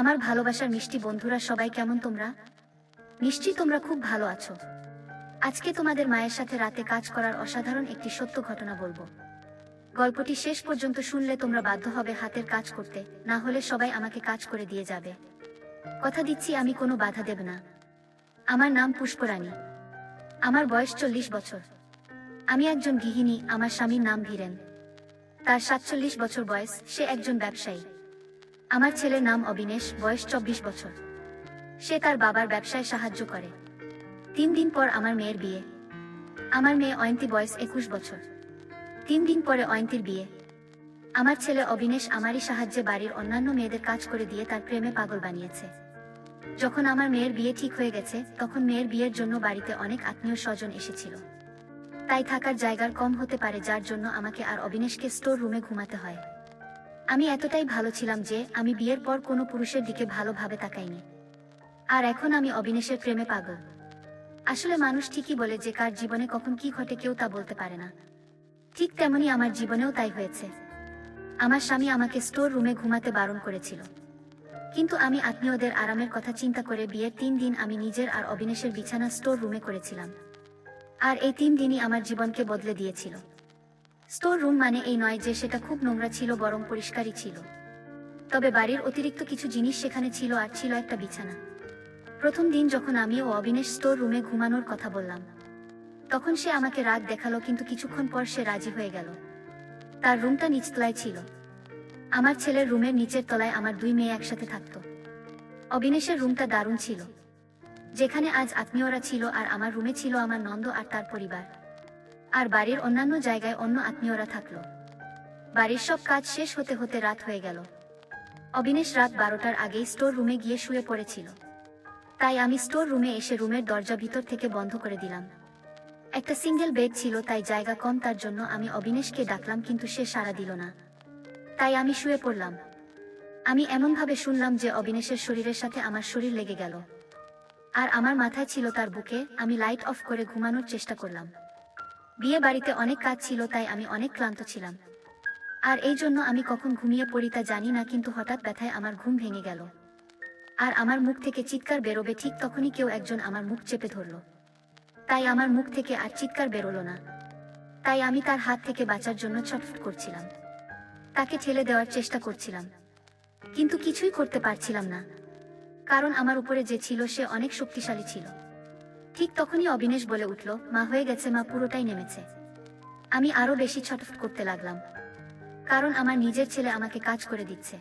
আমার ভালোবাসার মিষ্টি বন্ধুরা সবাই কেমন তোমরা? নিশ্চয়ই তোমরা খুব ভালো আছো। আজকে তোমাদের মায়ের সাথে রাতে কাজ করার অসাধারণ একটি সত্য ঘটনা বলব। গল্পটি শেষ পর্যন্ত শুনলে তোমরা বাধ্য হবে হাতের কাজ করতে, না হলে সবাই আমাকে কাজ করে দিয়ে যাবে। কথা দিচ্ছি, আমি কোনো বাধা দেব না। আমার নাম পুষ্পরানী আমার বয়স চল্লিশ বছর। আমি একজন গৃহিণী, আমার স্বামীর নাম ধীরেন তার সাতচল্লিশ বছর বয়স, সে একজন ব্যবসায়ী। আমার ছেলের নাম অবিনেশ, বয়স চব্বিশ বছর। সে তার বাবার ব্যবসায় সাহায্য করে। তিন দিন পর আমার মেয়ের বিয়ে। আমার মেয়ে অয়ন্তী বয়স একুশ বছর। তিন দিন পরে অয়ন্তীর বিয়ে। আমার ছেলে অবিনেশ আমারই সাহায্যে বাড়ির অন্যান্য মেয়েদের কাজ করে দিয়ে তার প্রেমে পাগল বানিয়েছে। যখন আমার মেয়ের বিয়ে ঠিক হয়ে গেছে, তখন মেয়ের বিয়ের জন্য বাড়িতে অনেক আত্মীয় স্বজন এসেছিল। তাই থাকার জায়গার কম হতে পারে, যার জন্য আমাকে আর অবিনেশকে স্টোর রুমে ঘুমাতে হয়। আমি এতটাই ভালো ছিলাম যে আমি বিয়ের পর কোনো পুরুষের দিকে ভালোভাবে তাকাইনি। আর এখন আমি অবিনেশের প্রেমে পাগল। আসলে মানুষ ঠিকই বলে যে কার জীবনে কখন কি ঘটে কেউ তা বলতে পারে না। ঠিক তেমনি আমার জীবনেও তাই হয়েছে। আমার স্বামী আমাকে স্টোর রুমে ঘুমাতে বারণ করেছিল। কিন্তু আমি আত্মীয়দের আরামের কথা চিন্তা করে বিয়ের তিন দিন আমি নিজের আর অবিনেশের বিছানা স্টোর রুমে করেছিলাম। আর এই তিন দিনই আমার জীবনকে বদলে দিয়েছিল। স্টোর রুম মানে এই নয় যে সেটা খুব নোংরা ছিল, বরং পরিষ্কারই ছিল। তবে বাড়ির অতিরিক্ত কিছু জিনিস সেখানে ছিল আর ছিল একটা বিছানা। প্রথম দিন যখন আমি ও অবিনেশ স্টোর রুমে ঘুমানোর কথা বললাম, তখন সে আমাকে রাগ দেখাল কিন্তু কিছুক্ষণ পর সে রাজি হয়ে গেল। তার রুমটা নিচতলায় ছিল। আমার ছেলের রুমের নিচের তলায় আমার দুই মেয়ে একসাথে থাকতো। অবিনেশের রুমটা দারুণ ছিল। যেখানে আজ আত্মীয়রা ছিল আর আমার রুমে ছিল আমার নন্দ আর তার পরিবার। আর বাড়ির অন্যান্য জায়গায় অন্য আত্মীয়রা থাকল। বাড়ির সব কাজ শেষ হতে হতে রাত হয়ে গেল। অবিনেশ রাত বারোটার আগেই স্টোর রুমে গিয়ে শুয়ে পড়েছিল। তাই আমি স্টোর রুমে এসে রুমের দরজা ভিতর থেকে বন্ধ করে দিলাম। একটা সিঙ্গেল বেড ছিল, তাই জায়গা কম, তার জন্য আমি অবিনেশকে ডাকলাম, কিন্তু সে সাড়া দিল না। তাই আমি শুয়ে পড়লাম। আমি এমনভাবে শুনলাম যে অবিনেশের শরীরের সাথে আমার শরীর লেগে গেল। আর আমার মাথায় ছিল তার বুকে, আমি লাইট অফ করে ঘুমানোর চেষ্টা করলাম। বিয়ে বাড়িতে অনেক কাজ ছিল, তাই আমি অনেক ক্লান্ত ছিলাম। আর এই জন্য আমি কখন ঘুমিয়ে পড়ি তা জানি না, কিন্তু হঠাৎ ব্যথায় আমার ঘুম ভেঙে গেল। আর আমার মুখ থেকে চিৎকার বেরোবে ঠিক তখনই কেউ একজন আমার মুখ চেপে ধরল। তাই আমার মুখ থেকে আর চিৎকার বেরোলো না। তাই আমি তার হাত থেকে বাঁচার জন্য ছটফট করছিলাম। তাকে ঠেলে দেওয়ার চেষ্টা করছিলাম। কিন্তু কিছুই করতে পারছিলাম না। কারণ আমার উপরে যে ছিল সে অনেক শক্তিশালী ছিল। ঠিক তখনই অবিনেশ বলে উঠল, মা, হয়ে গেছে, মা, পুরোটাই নেমেছে। আমি আরও বেশি ছটফট করতে লাগলাম। কারণ আমার নিজের ছেলে আমাকে কাজ করে দিচ্ছে।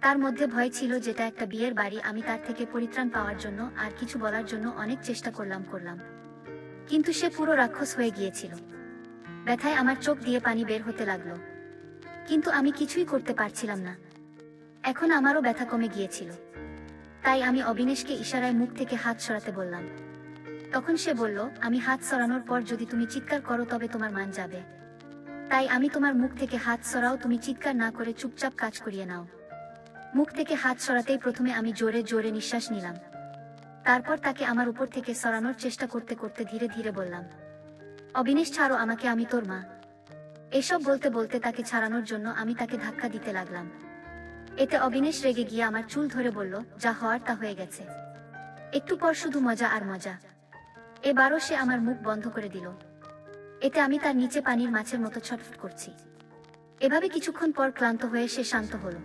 তার মধ্যে ভয় ছিল যেটা একটা বিয়ের বাড়ি, আমি তার থেকে পরিত্রাণ পাওয়ার জন্য আর কিছু বলার জন্য অনেক চেষ্টা করলাম করলাম। কিন্তু সে পুরো রাক্ষস হয়ে গিয়েছিল। ব্যথায় আমার চোখ দিয়ে পানি বের হতে লাগল। কিন্তু আমি কিছুই করতে পারছিলাম না। এখন আমারও ব্যথা কমে গিয়েছিল। তাই আমি অবিনেশকে ইশারায় মুখ থেকে হাত সরাতে বললাম তখন সে বলল, আমি হাত সরানোর পর যদি তুমি চিৎকার করো তবে তোমার মান যাবে। তাই আমি তোমার মুখ থেকে হাত সরাও, তুমি চিৎকার না করে চুপচাপ কাজ করিয়ে নাও। মুখ থেকে হাত সরাতেই প্রথমে আমি জোরে জোরে নিঃশ্বাস নিলাম। তারপর তাকে আমার উপর থেকে সরানোর চেষ্টা করতে করতে ধীরে ধীরে বললাম, অবিনেশ, ছাড়ো আমাকে, আমি তোর মা। এসব বলতে বলতে তাকে ছাড়ানোর জন্য আমি তাকে ধাক্কা দিতে লাগলাম। এতে অবিনেশ রেগে গিয়ে আমার চুল ধরে বলল, যা হওয়ার তা হয়ে গেছে। একটু পর শুধু মজা আর মজা। এবারও সে আমার মুখ বন্ধ করে দিল। এতে আমি তার নিচে পানির মাছের মতো ছটফট করছি। এভাবে কিছুক্ষণ পর ক্লান্ত হয়ে সে শান্ত হলো।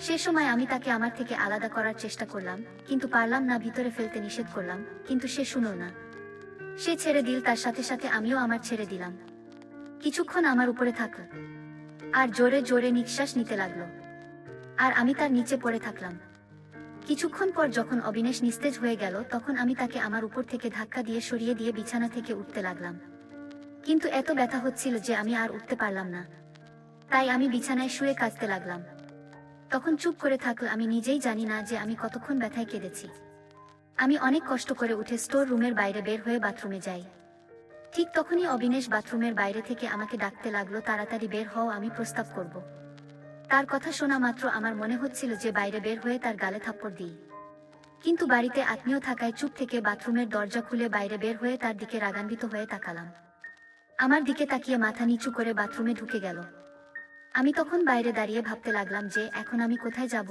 সে সময় আমি তাকে আমার থেকে আলাদা করার চেষ্টা করলাম, কিন্তু পারলাম না ভিতরে ফেলতে নিষেধ করলাম, কিন্তু সে শুনল না। সে ছেড়ে দিল, তার সাথে সাথে আমিও আমার ছেড়ে দিলাম। কিছুক্ষণ আমার উপরে থাকল আর জোরে জোরে নিঃশ্বাস নিতে লাগল। আর আমি তার নিচে পড়ে থাকলাম। কিছুক্ষণ পর যখন অবিনেশ নিস্তেজ হয়ে গেল, তখন আমি তাকে আমার উপর থেকে ধাক্কা দিয়ে সরিয়ে দিয়ে বিছানা থেকে উঠতে লাগলাম। কিন্তু এত ব্যথা হচ্ছিল যে আমি আর উঠতে পারলাম না। তাই আমি বিছানায় শুয়ে কাঁদতে লাগলাম। তখন চুপ করে থাকলে আমি নিজেই জানি না যে আমি কতক্ষণ ব্যথায় কেঁদেছি। আমি অনেক কষ্ট করে উঠে স্টোর রুমের বাইরে বের হয়ে বাথরুমে যাই। ঠিক তখনই অবিনেশ বাথরুমের বাইরে থেকে আমাকে ডাকতে লাগল, তাড়াতাড়ি বের হও, আমি প্রস্তাব করব। তার কথা শোনা মাত্র আমার মনে হচ্ছিল যে বাইরে বের হয়ে তার গালে থাপ্পড় দিই। কিন্তু বাড়িতে আত্মীয় থাকায় চুপ থেকে বাথরুমের দরজা খুলে বাইরে বের হয়ে তার দিকে রাগান্বিত হয়ে তাকালাম। আমার দিকে তাকিয়ে মাথা নিচু করে বাথরুমে ঢুকে গেল। আমি তখন বাইরে দাঁড়িয়ে ভাবতে লাগলাম যে, এখন আমি কোথায় যাব?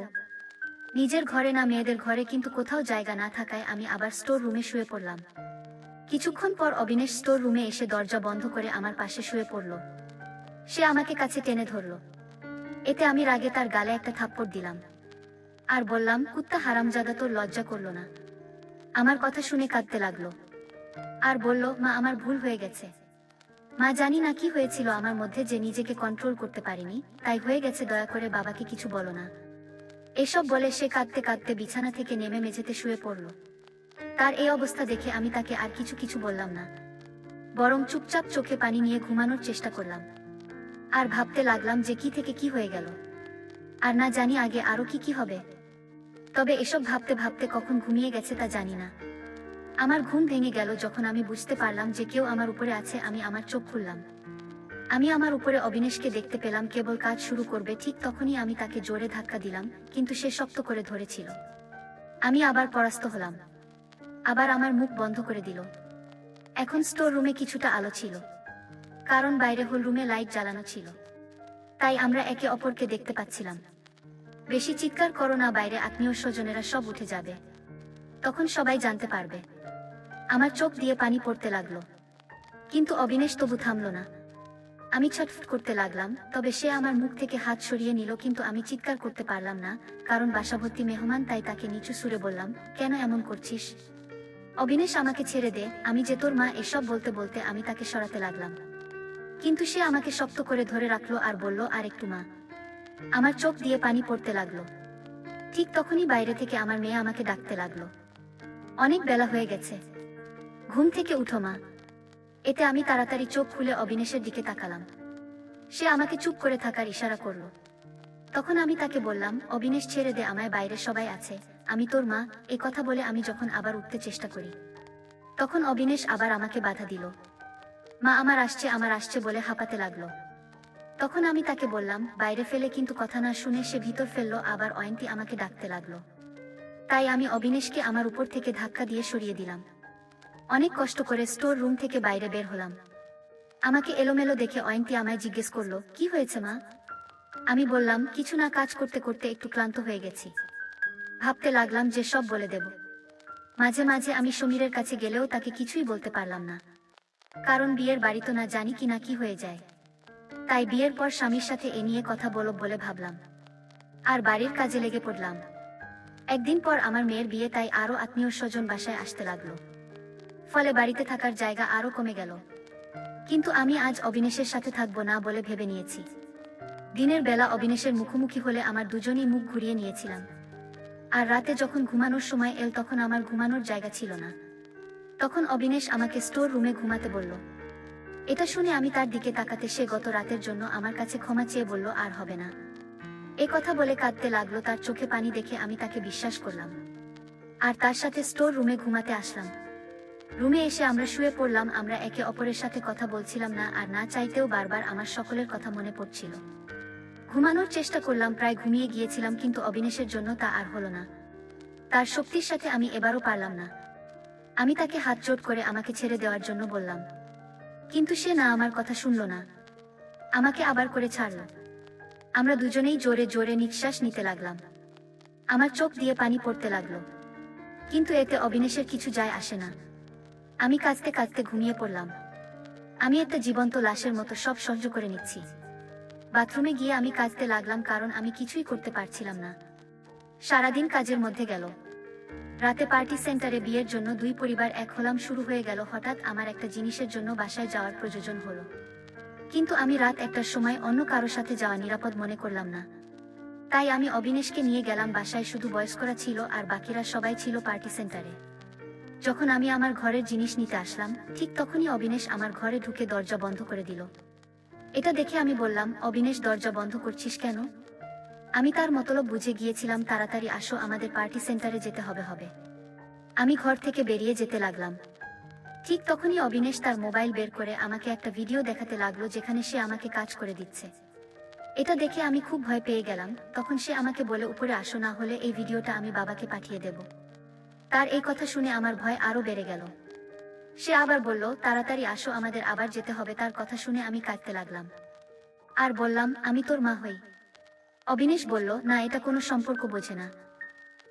নিজের ঘরে না মেয়েদের ঘরে কিন্তু কোথাও জায়গা না থাকায় আমি আবার স্টোর রুমে শুয়ে পড়লাম। কিছুক্ষণ পর অবিনেশ স্টোর রুমে এসে দরজা বন্ধ করে আমার পাশে শুয়ে পড়ল। সে আমাকে কাছে টেনে ধরল। এতে আমি রাগে তার গালে একটা থাপ্পড় দিলাম। আর বললাম, কুত্তা হারামজাদা, তোর লজ্জা করল না। আমার কথা শুনে কাঁদতে লাগল। আর বলল, মা, আমার ভুল হয়ে গেছে। মা, জানি না কি হয়েছিল আমার মধ্যে যে নিজেকে কন্ট্রোল করতে পারিনি, তাই হয়ে গেছে, দয়া করে বাবাকে কিছু বলো না। এসব বলে সে কাঁদতে কাঁদতে বিছানা থেকে নেমে মেঝেতে শুয়ে পড়ল। তার এই অবস্থা দেখে আমি তাকে আর কিছু কিছু বললাম না। বরং চুপচাপ চোখে পানি নিয়ে ঘুমানোর চেষ্টা করলাম। আর ভাবতে লাগলাম যে কি থেকে কি হয়ে গেল। আর না জানি আগে আরও কি কি হবে। তবে এসব ভাবতে ভাবতে কখন ঘুমিয়ে গেছে তা জানি না। আমার ঘুম ভেঙে গেল যখন আমি বুঝতে পারলাম যে কেউ আমার উপরে আছে, আমি আমার চোখ খুললাম। আমি আমার উপরে অবিনেশকে দেখতে পেলাম, কেবল কাজ শুরু করবে, ঠিক তখনই আমি তাকে জোরে ধাক্কা দিলাম, কিন্তু সে শক্ত করে ধরেছিল। আমি আবার পরাস্ত হলাম। আবার আমার মুখ বন্ধ করে দিল। এখন স্টোর রুমে কিছুটা আলো ছিল। কারণ বাইরে হল রুমে লাইট জ্বালানো ছিল। তাই আমরা একে অপরকে দেখতে পাচ্ছিলাম। বেশি চিৎকার করো না বাইরে, আত্মীয় স্বজনেরা সব উঠে যাবে। তখন সবাই জানতে পারবে। আমার চোখ দিয়ে পানি পড়তে লাগল। কিন্তু অবিনেশ তবু থামল না। আমি ছটফট করতে লাগলাম, তবে সে আমার মুখ থেকে হাত সরিয়ে নিল, কিন্তু আমি চিৎকার করতে পারলাম না, কারণ বাসাভর্তি মেহমান, তাই তাকে নিচু সুরে বললাম, কেন এমন করছিস? অবিনেশ আমাকে ছেড়ে দে, আমি যে তোর মা, এসব বলতে বলতে আমি তাকে সরাতে লাগলাম। কিন্তু সে আমাকে শক্ত করে ধরে রাখল আর বলল, আর একটু মা। আমার চোখ দিয়ে পানি পড়তে লাগল। ঠিক তখনই বাইরে থেকে আমার মেয়ে আমাকে ডাকতে লাগল। অনেক বেলা হয়ে গেছে। ঘুম থেকে উঠো মা। এতে আমি তাড়াতাড়ি চোখ খুলে অবিনেশের দিকে তাকালাম। সে আমাকে চুপ করে থাকার ইশারা করল। তখন আমি তাকে বললাম, অবিনেশ, ছেড়ে দে, আমায় বাইরে সবাই আছে। আমি তোর মা, এ কথা বলে আমি যখন আবার উঠতে চেষ্টা করি। তখন অবিনেশ আবার আমাকে বাধা দিল। মা আমার আসছে আমার আসছে বলে হাঁপাতে লাগল। তখন আমি তাকে বললাম, বাইরে ফেলে কিন্তু কথা না শুনে সে ভিতর ফেলল, আবার অয়ন্তি আমাকে ডাকতে লাগল। তাই আমি অবিনেশকে আমার উপর থেকে ধাক্কা দিয়ে সরিয়ে দিলাম। অনেক কষ্ট করে স্টোর রুম থেকে বাইরে বের হলাম। আমাকে এলোমেলো দেখে অয়ন্তি আমায় জিজ্ঞেস করল, কি হয়েছে মা? আমি বললাম, কিছু না, কাজ করতে করতে একটু ক্লান্ত হয়ে গেছি। ভাবতে লাগলাম যে সব বলে দেব। মাঝে মাঝে আমি সমীরের কাছে গেলেও তাকে কিছুই বলতে পারলাম না। কারণ বিয়ের বাড়ি তো না জানি কি না কি হয়ে যায়। তাই বিয়ের পর স্বামীর সাথে এ নিয়ে কথা বলব বলে ভাবলাম। আর বাড়ির কাজে লেগে পড়লাম। একদিন পর আমার মেয়ের বিয়ে তাই আরও আত্মীয় স্বজন বাসায় আসতে লাগল। ফলে বাড়িতে থাকার জায়গা আরও কমে গেল। কিন্তু আমি আজ অবিনেশের সাথে থাকব না বলে ভেবে নিয়েছি। দিনের বেলা অবিনেশের মুখোমুখি হলে আমার দুজনেই মুখ ঘুরিয়ে নিয়েছিলাম। আর রাতে যখন ঘুমানোর সময় এল তখন আমার ঘুমানোর জায়গা ছিল না। তখন অবিনেশ আমাকে স্টোর রুমে ঘুমাতে বলল। এটা শুনে আমি তার দিকে তাকাতে সে গত রাতের জন্য আমার কাছে ক্ষমা চেয়ে বলল, আর হবে না। এ কথা বলে কাঁদতে লাগল, তার চোখে পানি দেখে আমি তাকে বিশ্বাস করলাম। আর তার সাথে স্টোর রুমে ঘুমাতে আসলাম। রুমে এসে আমরা শুয়ে পড়লাম, আমরা একে অপরের সাথে কথা বলছিলাম না, আর না চাইতেও বারবার আমার সকলের কথা মনে পড়ছিল। ঘুমানোর চেষ্টা করলাম, প্রায় ঘুমিয়ে গিয়েছিলাম, কিন্তু অবিনেশের জন্য তা আর হলো না। তার শক্তির সাথে আমি এবারও পারলাম না। আমি তাকে হাত জোট করে আমাকে ছেড়ে দেওয়ার জন্য বললাম। কিন্তু সে না আমার কথা শুনল না। আমাকে আবার করে ছাড়ল। আমরা দুজনেই জোরে জোরে নিঃশ্বাস নিতে লাগলাম। আমার চোখ দিয়ে পানি পড়তে লাগল। কিন্তু এতে অবিনেশের কিছু যায় আসে না। আমি কাঁদতে কাঁদতে ঘুমিয়ে পড়লাম। আমি একটা জীবন্ত লাশের মতো সব সহ্য করে নিচ্ছি। বাথরুমে গিয়ে আমি কাঁদতে লাগলাম কারণ আমি কিছুই করতে পারছিলাম না। সারাদিন কাজের মধ্যে গেল। রাতে পার্টি সেন্টারে বিয়ের জন্য দুই পরিবার এক হলাম শুরু হয়ে গেল হঠাৎ আমার একটা জিনিসের জন্য বাসায় যাওয়ার প্রয়োজন হলো। কিন্তু আমি রাত একটার সময় অন্য কারও সাথে যাওয়া নিরাপদ মনে করলাম না। তাই আমি অবিনেশকে নিয়ে গেলাম বাসায় শুধু বয়স্করা ছিল আর বাকিরা সবাই ছিল পার্টি সেন্টারে। যখন আমি আমার ঘরের জিনিস নিতে আসলাম, ঠিক তখনই অবিনেশ আমার ঘরে ঢুকে দরজা বন্ধ করে দিল। এটা দেখে আমি বললাম, অবিনেশ, দরজা বন্ধ করছিস কেন? আমি তার মতলব বুঝে গিয়েছিলাম, তাড়াতাড়ি আসো, আমাদের পার্টি সেন্টারে যেতে হবে হবে। আমি ঘর থেকে বেরিয়ে যেতে লাগলাম। ঠিক তখনই অবিনেশ তার মোবাইল বের করে আমাকে একটা ভিডিও দেখাতে লাগল, যেখানে সে আমাকে কাজ করে দিচ্ছে। এটা দেখে আমি খুব ভয় পেয়ে গেলাম, তখন সে আমাকে বলে, উপরে আসো, না হলে এই ভিডিওটা আমি বাবাকে পাঠিয়ে দেব। তার এই কথা শুনে আমার ভয় আরও বেড়ে গেল। সে আবার বলল, তাড়াতাড়ি আসো, আমাদের আবার যেতে হবে। তার কথা শুনে আমি কাঁদতে লাগলাম। আর বললাম, আমি তোর মা হই। অবিনেশ বলল, না, এটা কোনো সম্পর্ক বোঝে না।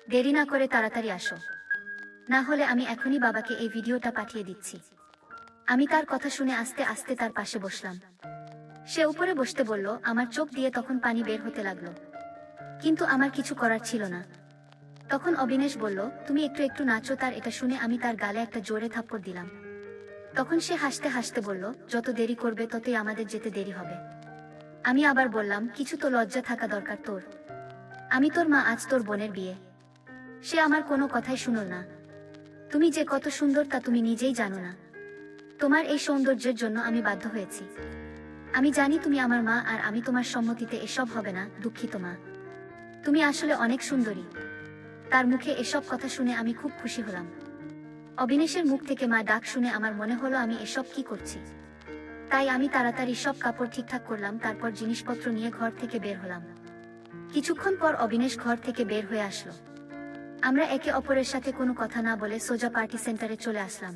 দেরি না করে তাড়াতাড়ি আসো। না হলে আমি এখনই বাবাকে এই ভিডিওটা পাঠিয়ে দিচ্ছি। আমি তার কথা শুনে আস্তে আস্তে তার পাশে বসলাম। সে উপরে বসতে বলল, আমার চোখ দিয়ে তখন পানি বের হতে লাগল। কিন্তু আমার কিছু করার ছিল না। তখন অবিনেশ বলল, তুমি একটু একটু নাচো তার, এটা শুনে আমি তার গালে একটা জোরে থাপ্পড় দিলাম। তখন সে হাসতে হাসতে বলল, যত দেরি করবে, ততই আমাদের যেতে দেরি হবে। আমি আবার বললাম, কিছু তো লজ্জা থাকা দরকার তোর। আমি তোর মা, আজ তোর বোনের বিয়ে। সে আমার কোনো কথাই শুনল না। তুমি যে কত সুন্দর তা তুমি নিজেই জানো না। তোমার এই সৌন্দর্যের জন্য আমি বাধ্য হয়েছি। আমি জানি তুমি আমার মা, আর আমি তোমার সম্মতিতে এসব হবে না, দুঃখিত মা। তুমি আসলে অনেক সুন্দরী। তার মুখে এসব কথা শুনে আমি খুব খুশি হলাম। অবিনেশের মুখ থেকে মা ডাক শুনে আমার মনে হলো আমি এসব কি করছি। তাই আমি তাড়াতাড়ি সব কাপড় ঠিকঠাক করলাম, তারপর জিনিসপত্র নিয়ে ঘর থেকে বের হলাম। কিছুক্ষণ পর অবিনেশ ঘর থেকে বের হয়ে আসলো। আমরা একে অপরের সাথে কোনো কথা না বলে সোজা পার্টি সেন্টারে চলে আসলাম।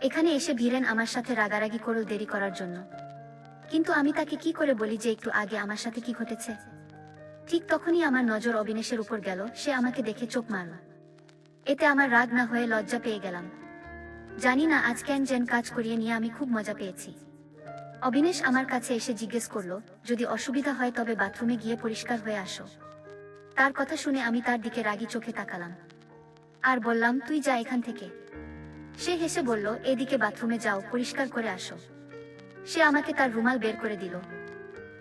এখানে এসে ভিড়েন আমার সাথে রাগারাগি করল দেরি করার জন্য। কিন্তু আমি তাকে কি করে বলি যে একটু আগে আমার সাথে কি ঘটেছে? ঠিক তখনই আমার নজর অবিনেশের উপর গেল, সে আমাকে দেখে চোখ মারল। এতে আমার রাগ না হয়ে লজ্জা পেয়ে গেলাম। জানি না আজ কেন যেন কাজ করিয়ে নিয়ে আমি খুব মজা পেয়েছি। অবিনেশ আমার কাছে এসে জিজ্ঞেস করল, যদি অসুবিধা হয় তবে বাথরুমে গিয়ে পরিষ্কার হয়ে আসো। তার কথা শুনে আমি তার দিকে রাগি চোখে তাকালাম। আর বললাম, তুই যা এখান থেকে। সে হেসে বলল, এদিকে বাথরুমে যাও, পরিষ্কার করে আসো। সে আমাকে তার রুমাল বের করে দিল।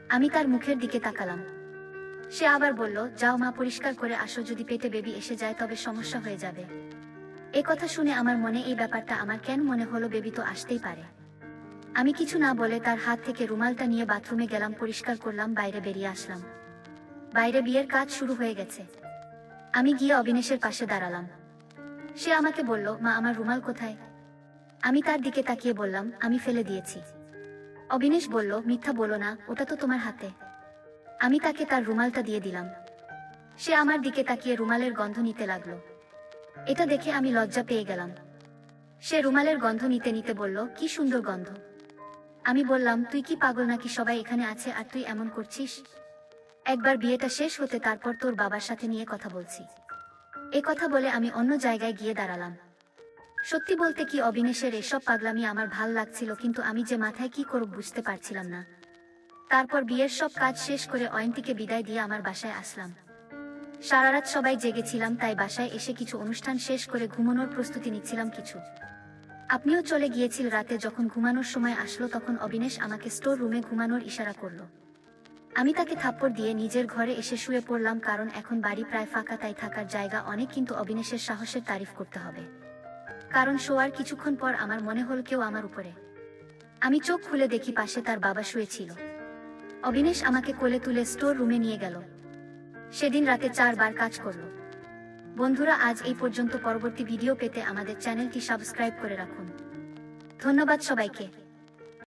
আমি তার মুখের দিকে তাকালাম। সে আবার বলল, যাও মা, পরিষ্কার করে আসো, যদি পেটে বেবি এসে যায় তবে সমস্যা হয়ে যাবে। এ কথা শুনে আমার মনে এই ব্যাপারটা আমার কেন মনে হলো বেবি তো আসতেই পারে। আমি কিছু না বলে তার হাত থেকে রুমালটা নিয়ে বাথরুমে গেলাম, পরিষ্কার করলাম, বাইরে বেরিয়ে আসলাম। বাইরে বিয়ের কাজ শুরু হয়ে গেছে। আমি গিয়ে অবিনেশের পাশে দাঁড়ালাম। সে আমাকে বলল, মা, আমার রুমাল কোথায়? আমি তার দিকে তাকিয়ে বললাম, আমি ফেলে দিয়েছি। অবিনেশ বলল, মিথ্যা বলো না, ওটা তো তোমার হাতে। আমি তাকে তার রুমালটা দিয়ে দিলাম। সে আমার দিকে তাকিয়ে রুমালের গন্ধ নিতে লাগল। এটা দেখে আমি লজ্জা পেয়ে গেলাম। সে রুমালের গন্ধ নিতে নিতে বলল, কি সুন্দর গন্ধ। আমি বললাম, তুই কি পাগল নাকি সবাই এখানে আছে আর তুই এমন করছিস? একবার বিয়েটা শেষ হতে তারপর তোর বাবার সাথে নিয়ে কথা বলছি। এ কথা বলে আমি অন্য জায়গায় গিয়ে দাঁড়ালাম। সত্যি বলতে কি অবিনেশের এসব পাগলামি আমার ভালো লাগছিল, কিন্তু আমি যে মাথায় কি করব বুঝতে পারছিলাম না। তারপর বিয়ের সব কাজ শেষ করে অয়ন্তীকে বিদায় দিয়ে আমার বাসায় আসলাম। সারা রাত সবাই জেগেছিলাম, তাই বাসায় এসে কিছু অনুষ্ঠান শেষ করে ঘুমানোর প্রস্তুতি নিচ্ছিলাম কিছু। আপনিও চলে গিয়েছিল রাতে যখন ঘুমানোর সময় আসলো, তখন অবিনেশ আমাকে স্টোর রুমে ঘুমানোর ইশারা করল। আমি তাকে থাপ্পড় দিয়ে নিজের ঘরে এসে শুয়ে পড়লাম, কারণ এখন বাড়ি প্রায় ফাঁকা, তাই থাকার জায়গা অনেক, কিন্তু অবিনেশের সাহসের তারিফ করতে হবে। কারণ শোয়ার কিছুক্ষণ পর আমার মনে হল কেউ আমার উপরে। আমি চোখ খুলে দেখি পাশে তার বাবা শুয়েছিল অবিনেশ আমাকে কোলে তুলে স্টোর রুমে নিয়ে গেল। সেদিন রাতে চারবার কাজ করল। বন্ধুরা আজ এই পর্যন্ত পরবর্তী ভিডিও পেতে আমাদের চ্যানেলটি সাবস্ক্রাইব করে রাখুন। ধন্যবাদ সবাইকে।